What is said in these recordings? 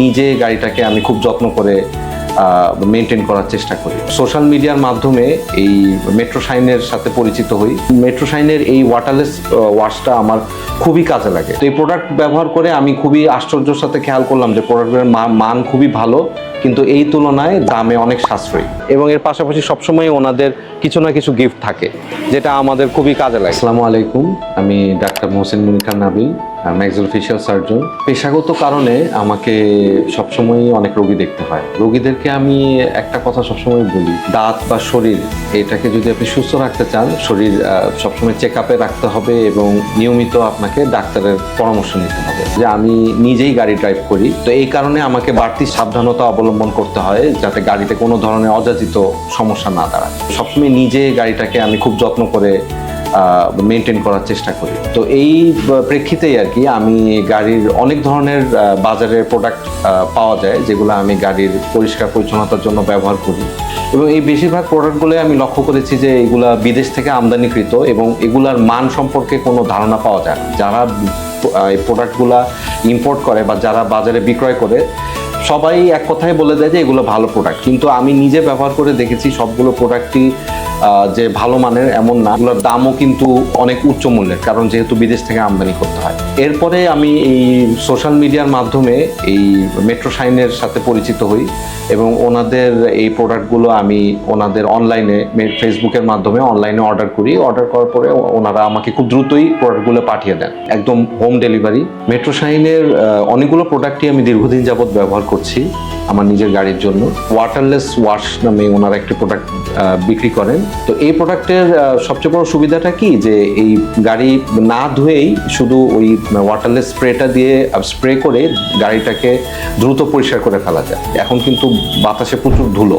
নিজে গাড়িটাকে আমি খুব যত্ন করে মেনটেন করার চেষ্টা করি। সোশ্যাল মিডিয়ার মাধ্যমে এই মেট্রো সাইনের সাথে পরিচিত হই। মেট্রো সাইনের এই ওয়াটারলেস ওয়াশটা আমার খুবই কাজে লাগে। তো এই প্রোডাক্ট ব্যবহার করে আমি খুবই আশ্চর্যের সাথে খেয়াল করলাম যে প্রোডাক্টের মান খুবই ভালো, কিন্তু এই তুলনায় দামে অনেক সাশ্রয়ী। এবং এর পাশাপাশি সবসময় ওনাদের কিছু না কিছু গিফট থাকে, যেটা আমাদের খুবই কাজে লাগে। আসসালামু আলাইকুম, আমি doctor Mohsen Monika Nabil. Maxillofacial surgeon পেশাগত কারণে আমাকে সবসময় অনেক রোগী দেখতে হয়। রোগীদেরকে আমি একটা কথা সবসময় বলি, দাঁত বা শরীর, এটাকে যদি আপনি সুস্থ রাখতে চান, শরীর সবসময় চেক আপে রাখতে হবে এবং নিয়মিত আপনাকে ডাক্তারের পরামর্শ নিতে হবে। যে আমি নিজেই গাড়ি ড্রাইভ করি। তো এই কারণে আমাকে বাড়তি সাবধানতা অবলম্বন করতে হয়, যাতে গাড়িতে কোনো ধরনের অযাচিত সমস্যা না দাঁড়ায়। সবসময় নিজে গাড়িটাকে আমি খুব যত্ন করে মেনটেন করার চেষ্টা করি। তো এই প্রেক্ষিতেই আর কি আমি গাড়ির অনেক ধরনের বাজারের প্রোডাক্ট পাওয়া যায়, যেগুলো আমি গাড়ির পরিষ্কার পরিচ্ছন্নতার জন্য ব্যবহার করি। এবং এই বেশিরভাগ প্রোডাক্টগুলো আমি লক্ষ্য করেছি যে এগুলা বিদেশ থেকে আমদানিকৃত এবং এগুলার মান সম্পর্কে কোনো ধারণা পাওয়া যায় না। যারা এই প্রোডাক্টগুলা ইম্পোর্ট করে বা যারা বাজারে বিক্রয় করে, সবাই এক কথায় বলে দেয় যে এগুলো ভালো প্রোডাক্ট কিন্তু আমি নিজে ব্যবহার করে দেখেছি সবগুলো প্রোডাক্টই যে ভালো মানের এমন না, এগুলোর দামও কিন্তু অনেক উচ্চ মূল্যের, কারণ যেহেতু বিদেশ থেকে আমদানি করতে হয়। এরপরে আমি এই সোশ্যাল মিডিয়ার মাধ্যমে এই মেট্রো সাইনের সাথে পরিচিত হই এবং ওনাদের এই প্রোডাক্টগুলো আমি ওনাদের অনলাইনে ফেসবুকের মাধ্যমে অনলাইনে অর্ডার করি। অর্ডার করার পরে ওনারা আমাকে খুব দ্রুতই প্রোডাক্টগুলো পাঠিয়ে দেন। একদম হোম ডেলিভারি। মেট্রো সাইনের অনেকগুলো প্রোডাক্টই আমি দীর্ঘদিন যাবৎ ব্যবহার করছি। আমার নিজের গাড়ির জন্য। ওয়াটারলেস ওয়াশ নামে ওনারা একটি প্রোডাক্ট বিক্রি করেন। তো এই প্রোডাক্টের সবচেয়ে বড় সুবিধাটা কি? যে এই গাড়ি না ধুয়েই শুধু ওই ওয়াটারলেস স্প্রেটা দিয়ে স্প্রে করে গাড়িটাকে দ্রুত পরিষ্কার করে ফেলা যায়। এখন কিন্তু বাতাসে প্রচুর ধুলো।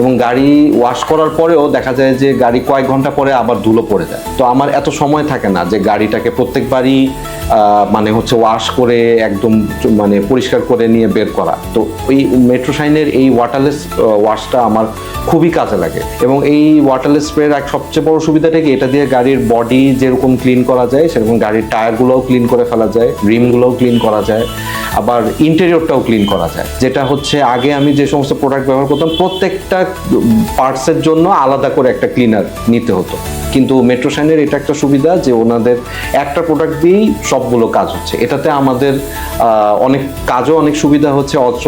এবং গাড়ি ওয়াশ করার পরেও দেখা যায় যে গাড়ি কয়েক ঘণ্টা পরে আবার ধুলো পড়ে যায়। তো আমার এত সময় থাকে না যে গাড়িটাকে প্রত্যেকবারই মানে হচ্ছে ওয়াশ করে একদম মানে পরিষ্কার করে নিয়ে বের করা। তো এই মেট্রো শাইনের এই ওয়াটারলেস ওয়াশটা আমার খুবই কাজে লাগে। এবং এই ওয়াটারলেস স্প্রের এক সবচেয়ে বড় সুবিধাটা কি? এটা দিয়ে গাড়ির বডি যেরকম ক্লিন করা যায়, সেরকম গাড়ির টায়ারগুলোও ক্লিন করে ফেলা যায় রিমগুলোও ক্লিন করা যায়। আবার ইন্টেরিয়রটাও ক্লিন করা যায়। যেটা হচ্ছে আগে আমি যে সমস্ত প্রোডাক্ট ব্যবহার করতাম, প্রত্যেকটা পার্টসের জন্য আলাদা করে একটা ক্লিনার নিতে হতো। কিন্তু মেট্রো শাইনের এটা একটা সুবিধা যে ওনাদের একটা প্রোডাক্ট দিয়েই সবগুলো কাজ হচ্ছে। এটাতে আমাদের অনেক কাজও অনেক সুবিধা হচ্ছে অর্থ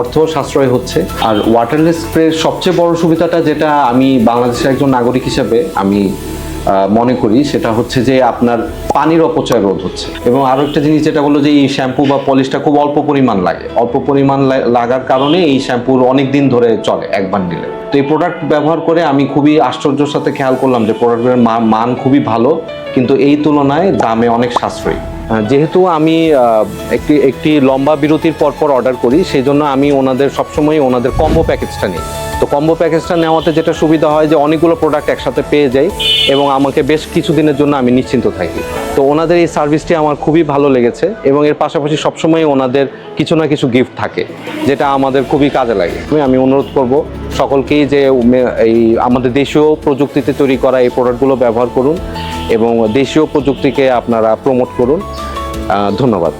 অর্থ সাশ্রয় হচ্ছে। আর ওয়াটারলেস স্প্রের সবচেয়ে বড় সুবিধাটা যেটা আমি বাংলাদেশের একজন নাগরিক হিসেবে আমি মনে করি, সেটা হচ্ছে যে আপনার পানির অপচয় রোধ হচ্ছে। এবং আরও একটা জিনিস যেটা বলল যে, এই শ্যাম্পু বা পলিশটা খুব অল্প পরিমাণ লাগে। অল্প পরিমাণ লাগার কারণে এই শ্যাম্পুর অনেক দিন ধরে চলে, একবার নিলে। তো এই প্রোডাক্ট ব্যবহার করে আমি খুবই আশ্চর্যের সাথে খেয়াল করলাম যে প্রোডাক্টের মান খুবই ভালো, কিন্তু এই তুলনায় দামে অনেক সাশ্রয়ী। যেহেতু আমি একটি একটি লম্বা বিরতির পর পর অর্ডার করি সেই জন্য আমি ওনাদের সবসময় ওনাদের কম্বো প্যাকেজটা নিই। তো কম্বো প্যাকেজটা নেওয়াতে যেটা সুবিধা হয় যে অনেকগুলো প্রোডাক্ট একসাথে পেয়ে যাই এবং আমাকে বেশ কিছুদিনের জন্য আমি নিশ্চিন্ত থাকি। তো ওনাদের এই সার্ভিসটি আমার খুবই ভালো লেগেছে এবং এর পাশাপাশি সবসময় ওনাদের কিছু না কিছু গিফট থাকে, যেটা আমাদের খুবই কাজে লাগে। আমি অনুরোধ করব সকলকেই যে এই আমাদের দেশীয় প্রযুক্তিতে তৈরি করা এই প্রোডাক্টগুলো ব্যবহার করুন এবং দেশীয় প্রযুক্তিকে আপনারা প্রমোট করুন। ধন্যবাদ।